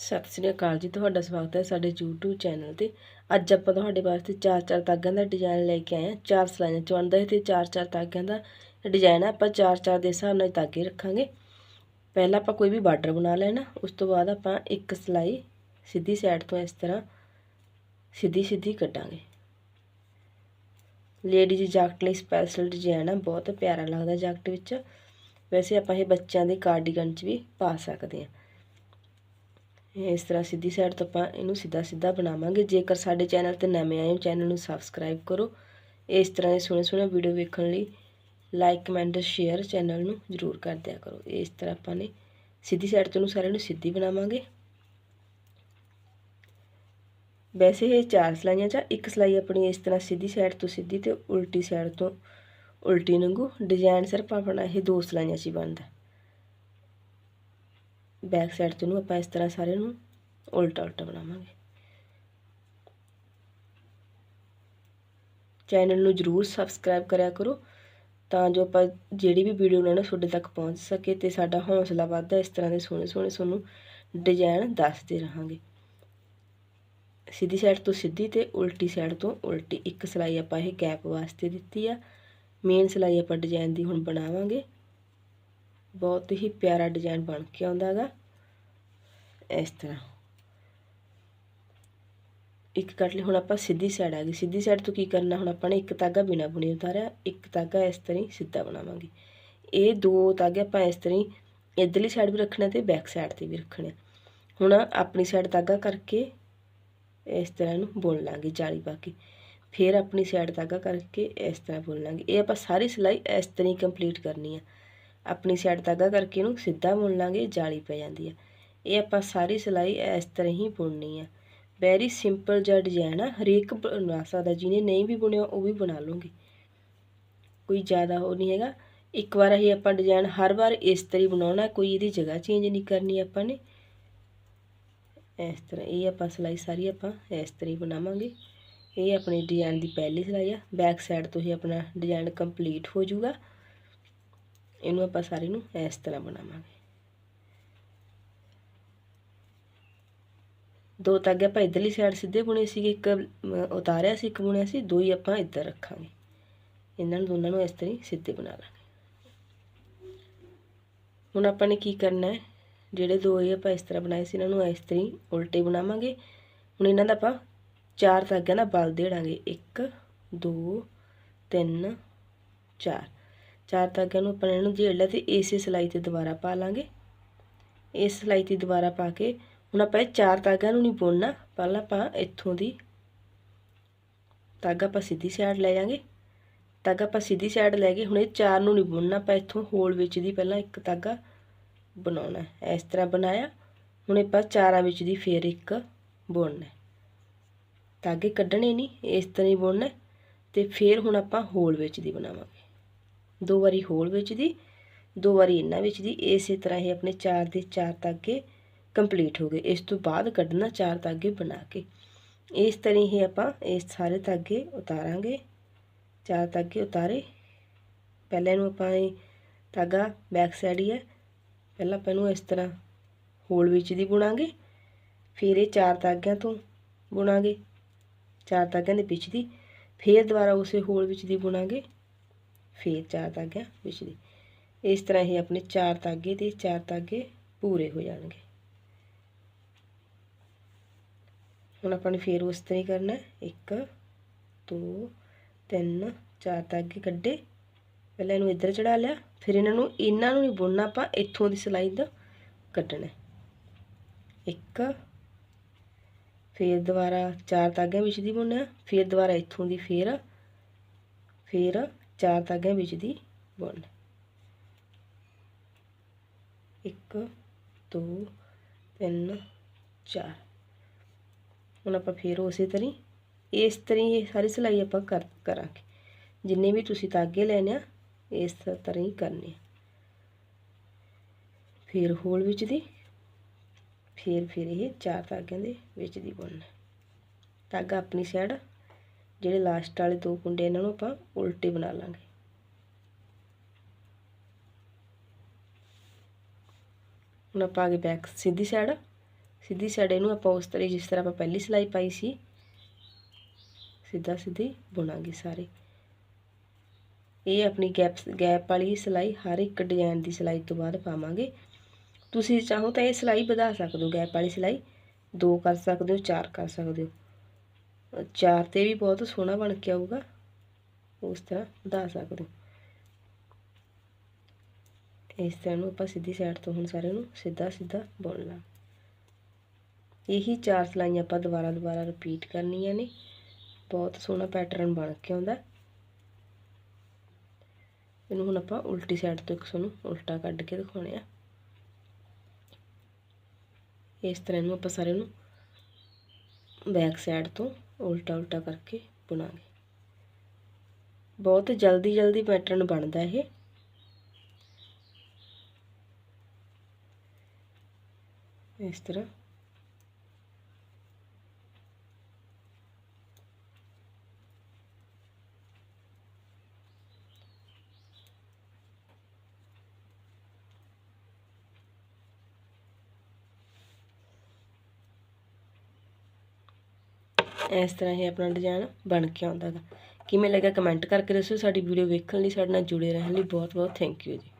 ਸਤਿ ਸ੍ਰੀ ਅਕਾਲ ਜੀ, ਤੁਹਾਡਾ ਸਵਾਗਤ ਹੈ ਸਾਡੇ YouTube ਚੈਨਲ ਤੇ। ਅੱਜ ਆਪਾਂ ਤੁਹਾਡੇ ਵਾਸਤੇ ਚਾਰ ਚਾਰ ਤਾਗਿਆਂ ਦਾ ਡਿਜ਼ਾਈਨ ਲੈ ਕੇ ਆਏ ਹਾਂ। ਚਾਰ ਸਲਾਈਆਂ ਚੋਂਦਾ ਤੇ ਚਾਰ ਚਾਰ ਤਾਗਿਆਂ ਦਾ ਡਿਜ਼ਾਈਨ ਆਪਾਂ ਚਾਰ ਚਾਰ ਦੇ ਹਿਸਾਬ ਨਾਲ ਤਾਗੇ ਰੱਖਾਂਗੇ। ਪਹਿਲਾਂ ਆਪਾਂ ਕੋਈ ਵੀ ਬਾਰਡਰ ਬਣਾ ਲੈਣਾ। ਉਸ ਤੋਂ ਬਾਅਦ ਆਪਾਂ ਇੱਕ ਸਲਾਈ ਸਿੱਧੀ ਸਾਈਡ ਤੋਂ ਇਸ ਤਰ੍ਹਾਂ ਸਿੱਧੀ ਸਿੱਧੀ ਕੱਢਾਂਗੇ। ਲੇਡੀਜ਼ ਜੈਕਟ ਲਈ ਸਪੈਸ਼ਲ ਡਿਜ਼ਾਈਨ ਆ। ਬਹੁਤ ਪਿਆਰਾ ਲੱਗਦਾ ਜੈਕਟ ਵਿੱਚ। ਵੈਸੇ ਆਪਾਂ ਇਹ ਬੱਚਿਆਂ ਦੇ ਕਾਰਡੀਗਨ 'ਚ ਵੀ ਪਾ ਸਕਦੇ ਹਾਂ। ਇਸ ਤਰ੍ਹਾਂ ਸਿੱਧੀ ਸਾਈਡ ਤੋਂ ਆਪਾਂ ਇਹਨੂੰ ਸਿੱਧਾ ਸਿੱਧਾ ਬਣਾਵਾਂਗੇ। ਜੇਕਰ ਸਾਡੇ ਚੈਨਲ ਤੇ ਨਵੇਂ ਆਏ ਹੋ ਚੈਨਲ ਨੂੰ ਸਬਸਕ੍ਰਾਈਬ ਕਰੋ। ਇਸ ਤਰ੍ਹਾਂ ਦੇ ਸੋਹਣੇ ਸੋਹਣੇ ਵੀਡੀਓ ਵੇਖਣ ਲਈ ਲਾਈਕ ਕਮੈਂਟ ਸ਼ੇਅਰ ਚੈਨਲ ਨੂੰ ਜ਼ਰੂਰ ਕਰ ਦਿਆ ਕਰੋ। ਇਸ ਤਰ੍ਹਾਂ ਆਪਾਂ ਨੇ ਸਿੱਧੀ ਸਾਈਡ ਤੋਂ ਨੂੰ ਸਾਰਿਆਂ ਨੂੰ ਸਿੱਧੀ ਬਣਾਵਾਂਗੇ। ਵੈਸੇ ਇਹ ਚਾਰ ਸਲਾਈਆਂ ਚ ਇੱਕ ਸਲਾਈ ਆਪਣੀ ਇਸ ਤਰ੍ਹਾਂ ਸਿੱਧੀ ਸਾਈਡ ਤੋਂ ਸਿੱਧੀ ਤੇ ਉਲਟੀ ਸਾਈਡ ਤੋਂ ਉਲਟੀ ਨੰਗੂ ਡਿਜ਼ਾਈਨ ਸਿਰਫ ਆਪਣਾ ਇਹ ਦੋ ਸਲਾਈਆਂ 'ਚ ਹੀ ਬਣਦਾ। ਬੈਕ ਸਾਈਡ ਤੋਂ ਨੂੰ ਆਪਾਂ ਇਸ ਤਰ੍ਹਾਂ ਸਾਰੇ ਨੂੰ ਉਲਟਾ ਉਲਟਾ ਬਣਾਵਾਂਗੇ। ਚੈਨਲ ਨੂੰ ਜਰੂਰ ਸਬਸਕ੍ਰਾਈਬ ਕਰਿਆ ਕਰੋ ਤਾਂ ਜੋ ਆਪਾਂ ਜਿਹੜੀ ਵੀ ਵੀਡੀਓ ਬਣਾਉਣਾ ਤੁਹਾਡੇ ਤੱਕ ਪਹੁੰਚ ਸਕੇ ਤੇ ਸਾਡਾ ਹੌਸਲਾ ਵੱਧਦਾ ਇਸ ਤਰ੍ਹਾਂ ਦੇ ਸੋਹਣੇ ਸੋਹਣੇ ਤੁਹਾਨੂੰ ਡਿਜ਼ਾਈਨ ਦੱਸਦੇ ਰਹਾਂਗੇ। ਸਿੱਧੀ ਸਾਈਡ ਤੋਂ ਸਿੱਧੀ ਤੇ ਉਲਟੀ ਸਾਈਡ ਤੋਂ ਉਲਟੀ, ਇੱਕ ਸਲਾਈ ਆਪਾਂ ਇਹ ਗੈਪ ਵਾਸਤੇ ਦਿੱਤੀ ਆ। ਮੇਨ ਸਲਾਈ ਆਪਾਂ ਡਿਜ਼ਾਈਨ ਦੀ ਹੁਣ ਬਣਾਵਾਂਗੇ। ਬਹੁਤ ਹੀ ਪਿਆਰਾ ਡਿਜ਼ਾਈਨ ਬਣ ਕੇ ਆਉਂਦਾ ਹੈਗਾ। ਇਸ ਤਰ੍ਹਾਂ। ਇੱਕ ਕੱਟ ਲਈ, ਹੁਣ ਆਪਾਂ ਸਿੱਧੀ ਸਾਈਡ ਆ ਗਈ। ਸਿੱਧੀ ਸਾਈਡ ਤੋਂ ਕੀ ਕਰਨਾ? ਹੁਣ ਆਪਾਂ ਨੇ ਇੱਕ ਤਾਗਾ ਬਿਨਾ ਬੁਣੀ ਉਤਾਰਿਆ, ਇੱਕ ਤਾਗਾ ਇਸ ਤਰ੍ਹਾਂ ਸਿੱਧਾ ਬਣਾਵਾਂਗੇ। ਇਹ ਦੋ ਤਾਗੇ ਆਪਾਂ ਇਸ ਤਰ੍ਹਾਂ ਇਧਰਲੀ ਸਾਈਡ ਵੀ ਰੱਖਣਾ ਤੇ ਬੈਕ ਸਾਈਡ ਤੇ ਵੀ ਰੱਖਣਾ। ਹੁਣ ਆਪਣੀ ਸਾਈਡ ਤਾਗਾ ਕਰਕੇ ਇਸ ਤਰ੍ਹਾਂ ਨੂੰ ਬੁਣ ਲਾਂਗੇ, ਜਾਲੀ ਪਾ ਕੇ। ਫਿਰ ਆਪਣੀ ਸਾਈਡ ਤਾਗਾ ਕਰਕੇ ਇਸ ਤਰ੍ਹਾਂ ਬੁਣ ਲਾਂਗੇ। ਇਹ ਆਪਾਂ ਸਾਰੀ ਸਿਲਾਈ ਇਸ ਤਰ੍ਹਾਂ ਹੀ ਕੰਪਲੀਟ ਕਰਨੀ ਆ। ਆਪਣੀ ਸਾਈਡ ਧਾਗਾ ਕਰਕੇ ਇਹਨੂੰ ਸਿੱਧਾ ਬੁਣ ਲਾਂਗੇ, ਜਾਲੀ ਪੈ ਜਾਂਦੀ ਆ। ਇਹ ਆਪਾਂ ਸਾਰੀ ਸਿਲਾਈ ਇਸ ਤਰ੍ਹਾਂ ਹੀ ਬੁਣਨੀ ਆ। ਵੈਰੀ ਸਿੰਪਲ ਜਿਹਾ ਡਿਜ਼ਾਈਨ ਆ। ਹਰੇਕ ਬਣਾ ਸਕਦਾ ਜਿਹਨੇ ਨਹੀਂ ਵੀ ਬੁਣਿਆ ਉਹ ਵੀ ਬਣਾ ਲੂੰਗੇ। ਕੋਈ ਜ਼ਿਆਦਾ ਉਹ ਨਹੀਂ ਹੈਗਾ। ਇੱਕ ਵਾਰ ਹੀ ਆਪਾਂ ਡਿਜ਼ਾਈਨ ਹਰ ਵਾਰ ਇਸ ਤਰ੍ਹਾਂ ਬਣਾਉਣਾ, ਕੋਈ ਇਹਦੀ ਜਗ੍ਹਾ ਚੇਂਜ ਨਹੀਂ ਕਰਨੀ ਆਪਾਂ ਨੇ। ਇਸ ਤਰ੍ਹਾਂ ਇਹ ਆਪਾਂ ਸਿਲਾਈ ਸਾਰੀ ਆਪਾਂ ਇਸ ਤਰ੍ਹਾਂ ਹੀ ਬਣਾਵਾਂਗੇ। ਇਹ ਆਪਣੀ ਡਿਜ਼ਾਈਨ ਦੀ ਪਹਿਲੀ ਸਿਲਾਈ ਆ। ਬੈਕ ਸਾਈਡ ਤੋਂ ਹੀ ਆਪਣਾ ਡਿਜ਼ਾਈਨ ਕੰਪਲੀਟ ਹੋ ਜਾਊਗਾ। ਇਹਨੂੰ ਆਪਾਂ ਸਾਰੀ ਨੂੰ ਇਸ ਤਰ੍ਹਾਂ ਬਣਾਵਾਂਗੇ ਦੋ ਤਾਗੇ ਆਪਾਂ ਇਧਰਲੀ ਸਾਈਡ ਸਿੱਧੇ ਬੁਣੇ ਸੀਗੇ ਇੱਕ ਉਤਾਰਿਆ ਸੀ ਇੱਕ ਬੁਣਿਆ ਸੀ ਦੋ ਹੀ ਆਪਾਂ ਇੱਧਰ ਰੱਖਾਂਗੇ ਇਹਨਾਂ ਨੂੰ ਦੋਨਾਂ ਨੂੰ ਇਸ ਤਰ੍ਹਾਂ ਸਿੱਧੇ ਬਣਾ ਲਾਂਗੇ ਹੁਣ ਆਪਾਂ ਨੇ ਕੀ ਕਰਨਾ ਹੈ ਜਿਹੜੇ ਦੋ ਇਹ ਆਪਾਂ ਇਸ ਤਰ੍ਹਾਂ ਬਣਾਏ ਸੀ ਇਹਨਾਂ ਨੂੰ ਇਸ ਤਰ੍ਹਾਂ ਉਲਟੇ ਬਣਾਵਾਂਗੇ ਹੁਣ ਇਹਨਾਂ ਦਾ ਆਪਾਂ ਚਾਰ ਤਾਗਿਆਂ ਦਾ ਬਲ ਦੇੜਾਂਗੇ 1 2 3 4 ਚਾਰ ਤਾਗਿਆਂ ਨੂੰ ਆਪਾਂ ਇਹਨੂੰ ਜੇੜ ਲਿਆ ਤੇ ਇਸੇ ਸਲਾਈ ਤੇ ਦੁਬਾਰਾ ਪਾ ਲਾਂਗੇ। ਇਸ ਸਲਾਈ ਤੇ ਦੁਬਾਰਾ ਪਾ ਕੇ ਹੁਣ ਆਪਾਂ ਇਹ ਚਾਰ ਤਾਗਿਆਂ ਨੂੰ ਨਹੀਂ ਬੁਣਨਾ। ਪਹਿਲਾਂ ਆਪਾਂ ਇੱਥੋਂ ਦੀ ਧਾਗਾ ਆਪਾਂ ਸਿੱਧੀ ਸਾਈਡ ਲੈ ਜਾਾਂਗੇ ਤਾਗਾ ਆਪਾਂ ਸਿੱਧੀ ਸਾਈਡ ਲੈ ਗਏ ਹੁਣ ਇਹ ਚਾਰ ਨੂੰ ਨਹੀਂ ਬੁਣਨਾ। ਆਪਾਂ ਇੱਥੋਂ ਹੋਲ ਵਿੱਚ ਦੀ ਪਹਿਲਾਂ ਇੱਕ ਤਾਗਾ ਬਣਾਉਣਾ ਇਸ ਤਰ੍ਹਾਂ ਬਣਾਇਆ। ਹੁਣ ਆਪਾਂ ਚਾਰਾਂ ਵਿੱਚ ਦੀ ਫੇਰ ਇੱਕ ਬੁਣਨਾ ਧਾਗੇ ਕੱਢਣੇ ਨਹੀਂ, ਇਸ ਤਰ੍ਹਾਂ ਹੀ ਬੁਣਨਾ ਤੇ ਫੇਰ ਹੁਣ ਆਪਾਂ ਹੋਲ ਵਿੱਚ ਦੀ ਬਣਾਵਾਂਗੇ। ਦੋ ਵਾਰੀ ਹੋਲ ਵਿੱਚ ਦੀ ਦੋ ਵਾਰੀ ਇਹਨਾਂ ਵਿੱਚ ਦੀ ਇਸੇ ਤਰ੍ਹਾਂ ਹੀ ਆਪਣੇ ਚਾਰ ਦੇ ਚਾਰ ਤਾਗੇ ਕੰਪਲੀਟ ਹੋ ਗਏ। ਇਸ ਤੋਂ ਬਾਅਦ ਕੱਢਣਾ ਚਾਰ ਤਾਗੇ ਬਣਾ ਕੇ। ਇਸ ਤਰ੍ਹਾਂ ਹੀ ਆਪਾਂ ਇਹ ਸਾਰੇ ਤਾਗੇ ਉਤਾਰਾਂਗੇ। ਚਾਰ ਤਾਗੇ ਉਤਾਰੇ। ਪਹਿਲਾਂ ਇਹਨੂੰ ਆਪਾਂ ਇਹ ਤਾਗਾ ਬੈਕ ਸਾਈਡ ਹੀ ਹੈ ਪਹਿਲਾਂ ਆਪਾਂ ਇਹਨੂੰ ਇਸ ਤਰ੍ਹਾਂ ਹੋਲ ਵਿੱਚ ਦੀ ਬੁਣਾਂਗੇ। ਫਿਰ ਇਹ ਚਾਰ ਤਾਗਿਆਂ ਤੋਂ ਬੁਣਾਂਗੇ। ਚਾਰ ਤਾਗਿਆਂ ਦੇ ਵਿੱਚ ਦੀ। ਫਿਰ ਦੁਬਾਰਾ ਉਸੇ ਹੋਲ ਵਿੱਚ ਦੀ ਬੁਣਾਂਗੇ। ਫਿਰ ਚਾਰ ਧਾਗਿਆਂ ਵਿੱਚ ਇਸ ਤਰ੍ਹਾਂ ਹੀ ਆਪਣੇ ਚਾਰ ਧਾਗੇ ਤੇ ਚਾਰ ਧਾਗੇ ਪੂਰੇ ਹੋ ਜਾਣਗੇ। ਹੁਣ ਆਪਾਂ ਨੇ ਫਿਰ ਉਸ ਤਰ੍ਹਾਂ ਹੀ ਕਰਨਾ 1 2 3 ਚਾਰ ਧਾਗੇ ਕੱਢੇ। ਪਹਿਲਾਂ ਇਹਨੂੰ ਇੱਧਰ ਚੜਾ ਲਿਆ। ਫਿਰ ਇਹਨਾਂ ਨੂੰ ਇਹਨਾਂ ਨੂੰ ਨਹੀਂ ਬੁਣਨਾ, ਆਪਾਂ ਇੱਥੋਂ ਦੀ ਸਿਲਾਈ ਦਾ ਕੱਢਣਾ ਇੱਕ, ਫਿਰ ਦੁਬਾਰਾ ਚਾਰ ਧਾਗਿਆਂ ਵਿੱਚ ਦੀ ਬੁਣਨਾ ਫਿਰ ਦੁਬਾਰਾ ਇੱਥੋਂ ਦੀ ਫਿਰ ਫਿਰ ਚਾਰ ਤਾਗਿਆਂ ਵਿੱਚ ਦੀ ਬੁਣ ਇੱਕ, ਦੋ, ਤਿੰਨ, ਚਾਰ। ਹੁਣ ਆਪਾਂ ਫੇਰ ਉਸੇ ਤਰ੍ਹਾਂ ਇਸ ਤਰ੍ਹਾਂ ਹੀ ਸਾਰੀ ਸਿਲਾਈ ਆਪਾਂ ਕਰ, ਕਰਾਂਗੇ। ਜਿੰਨੇ ਵੀ ਤੁਸੀਂ ਤਾਗੇ ਲੈਣੇ ਆ, ਇਸ ਤਰ੍ਹਾਂ ਹੀ ਕਰਨੇ ਆ। ਫਿਰ ਹੋਲ ਵਿੱਚ ਦੀ, ਫਿਰ ਫਿਰ ਇਹ ਚਾਰ ਤਾਗਿਆਂ ਦੇ ਵਿੱਚ ਦੀ ਬੁਣਨਾ ਧਾਗਾ ਆਪਣੀ ਸਾਈਡ ਜਿਹੜੇ ਲਾਸਟ ਵਾਲੇ ਦੋ ਕੁੰਡੇ ਇਹਨਾਂ ਨੂੰ ਆਪਾਂ ਉਲਟੇ ਬਣਾ ਲਾਂਗੇ। ਹੁਣ ਆਪਾਂ ਆ ਗਏ ਬੈਕ ਸਿੱਧੀ ਸਾਈਡ ਸਿੱਧੀ ਸਾਈਡ ਇਹਨੂੰ ਆਪਾਂ ਉਸ ਤਰ੍ਹਾਂ ਜਿਸ ਤਰ੍ਹਾਂ ਆਪਾਂ ਪਹਿਲੀ ਸਿਲਾਈ ਪਾਈ ਸੀ, ਸਿੱਧਾ ਸਿੱਧੀ ਬੁਣਾਂਗੇ ਸਾਰੇ। ਇਹ ਆਪਣੀ ਗੈਪ ਗੈਪ ਵਾਲੀ ਸਿਲਾਈ ਹਰ ਇੱਕ ਡਿਜ਼ਾਈਨ ਦੀ ਸਿਲਾਈ ਤੋਂ ਬਾਅਦ ਪਾਵਾਂਗੇ। ਤੁਸੀਂ ਚਾਹੋ ਤਾਂ ਇਹ ਸਿਲਾਈ ਵਧਾ ਸਕਦੇ ਹੋ ਗੈਪ ਵਾਲੀ ਸਿਲਾਈ। ਦੋ ਕਰ ਸਕਦੇ ਹੋ, ਚਾਰ ਕਰ ਸਕਦੇ ਹੋ। ਚਾਰ ਤੇ ਵੀ ਬਹੁਤ ਸੋਹਣਾ ਬਣ ਕੇ ਆਊਗਾ। ਉਸ ਤਰ੍ਹਾਂ ਵਧਾ ਸਕਦੇ ਇਸ ਤਰ੍ਹਾਂ ਨੂੰ ਆਪਾਂ ਸਿੱਧੀ ਸਾਈਡ ਤੋਂ ਹੁਣ ਸਾਰੇ ਨੂੰ ਸਿੱਧਾ ਸਿੱਧਾ ਬੁਣਨਾ ਇਹੀ ਚਾਰ ਸਲਾਈਆਂ ਆਪਾਂ ਦੁਬਾਰਾ ਦੁਬਾਰਾ ਰਿਪੀਟ ਕਰਨੀਆਂ ਨੇ। ਬਹੁਤ ਸੋਹਣਾ ਪੈਟਰਨ ਬਣ ਕੇ ਆਉਂਦਾ। ਇਹਨੂੰ ਹੁਣ ਆਪਾਂ ਉਲਟੀ ਸਾਈਡ ਤੋਂ ਇੱਕ ਸਾਨੂੰ ਉਲਟਾ ਕੱਢ ਕੇ ਦਿਖਾਉਣੇ ਆ। ਇਸ ਤਰ੍ਹਾਂ ਨੂੰ ਆਪਾਂ ਸਾਰੇ ਨੂੰ ਬੈਕ ਸਾਈਡ ਤੋਂ ਉਲਟਾ ਉਲਟਾ ਕਰਕੇ ਬੁਣਾਂਗੇ। ਬਹੁਤ ਜਲਦੀ ਜਲਦੀ ਪੈਟਰਨ ਬਣਦਾ ਇਹ। ਇਸ ਤਰ੍ਹਾਂ ਇਸ ਤਰ੍ਹਾਂ ਹੀ ਆਪਣਾ ਡਿਜ਼ਾਈਨ ਬਣ ਕੇ ਆਉਂਦਾ ਹੈ ਕਿਵੇਂ ਲੱਗਾ ਕਮੈਂਟ ਕਰਕੇ ਦੱਸਿਓ, ਸਾਡੀ ਵੀਡੀਓ ਵੇਖਣ ਲਈ ਸਾਡੇ ਨਾਲ ਜੁੜੇ ਰਹਿਣ ਲਈ ਬਹੁਤ ਬਹੁਤ ਥੈਂਕ ਯੂ ਜੀ।